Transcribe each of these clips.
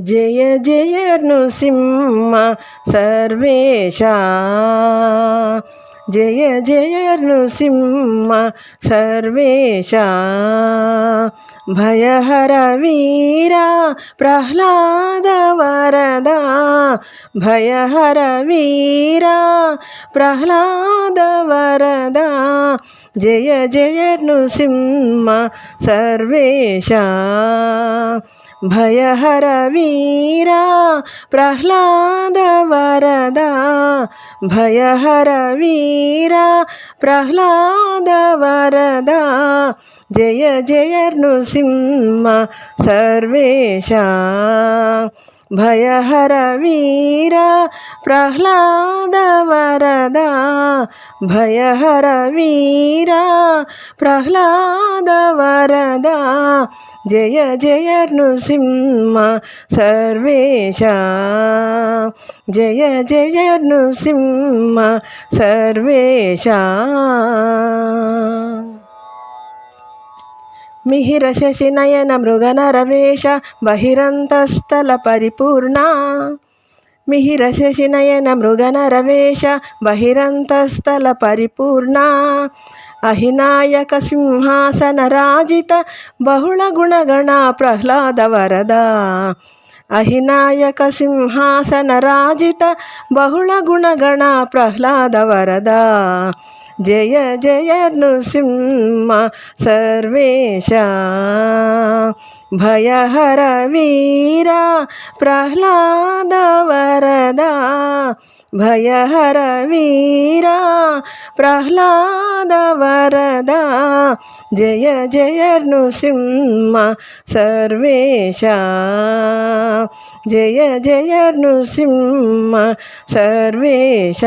జయ జయ నృసింహ సర్వేశ. జయ జయ నృసింహ సర్వేశ. భయహర వీరా ప్రహ్లాద వరదా. భయహర వీరా ప్రహ్లాద వరదా. జయ జయ నృసింహ సర్వేశ. భయహర వీరా ప్రహ్లాద వరద భయహర వీరా ప్రహ్లాద వరద జయ జయ నృసింహ సర్వేశ భయహర వీరా ప్రహ్లాద వరద భయహర వీరా ప్రహ్లాద వరద జయ జయ నృసింహ సర్వేశ. జయ జయ నృసింహ సర్వేశ. మిహిర శశి నయన మృగనరవేష బహిరంతస్థల పరిపూర్ణ. మిహిర శశి నయన మృగనరవేష బహిరంతస్థల పరిపూర్ణ. అహినాయక సింహాసన రాజిత బహుళ గుణగణ ప్రహ్లాద వరద అహినాయక సింహాసన రాజిత బహుళ గుణగణ ప్రహ్లాద వరద జయ జయ నృసింహ సర్వేశ. భయహర వీరా ప్రహ్లాద వరదా భయహర వీరా ప్రహ్లాద వరదా జయ జయ నృసింహ సర్వేశ జయ జయ నృసింహ సర్వేశ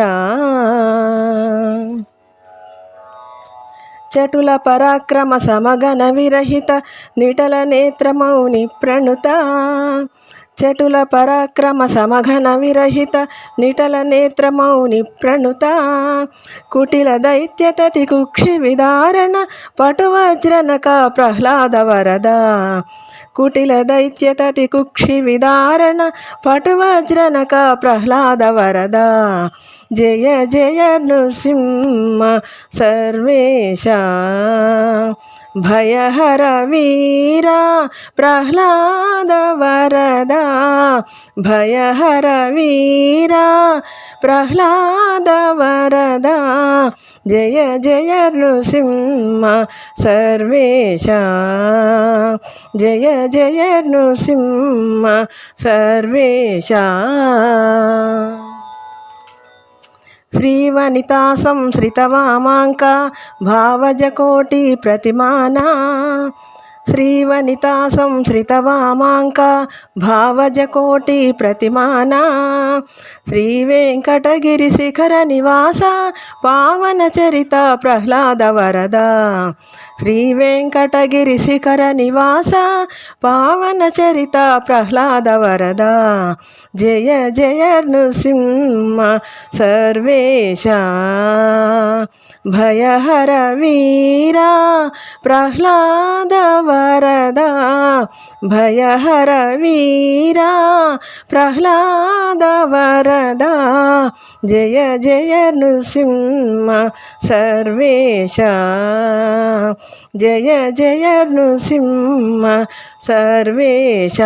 చటుల పరాక్రమ సమగన విరహిత నిటల నేత్రమౌని ప్రణుత చటుల పరాక్రమ సమఘన విరహిత నిటల నేత్రమౌని ప్రణుత కుటిల దైత్యతతి కుక్షి విదారణ పటువజ్రనక ప్రహ్లాద వరద. కుటిల దైత్యతతి కుక్షి విదారణ పటువజ్రనక ప్రహ్లాద వరద. జయ జయ నృసింహ సర్వేశ. భయహర వీరా ప్రహ్లాద వరద భయహర వీరా ప్రహ్లాద వరద జయ జయ నృసింహ సర్వేశ జయ జయ నృసింహ సర్వేశ శ్రీవనితా సంశ్రితవామాంక భావజకోటి ప్రతిమానా శ్రీవనితా సంశ్రితవామాంక భావజకోటి ప్రతిమానా శ్రీ వెంకటగిరి శిఖర నివాస పావన చరిత ప్రహ్లాద వరద శ్రీవేంకటగిరి శిఖర నివాస పావన చరిత ప్రహ్లాద వరద జయ జయ నృసింహ సర్వేశ భయహర వీరా ప్రహ్లాద వరదా భయహర వీరా ప్రహ్లాద వరదా జయ జయ నృసింహ సర్వేశ జయ జయ నృసింహ సర్వేశ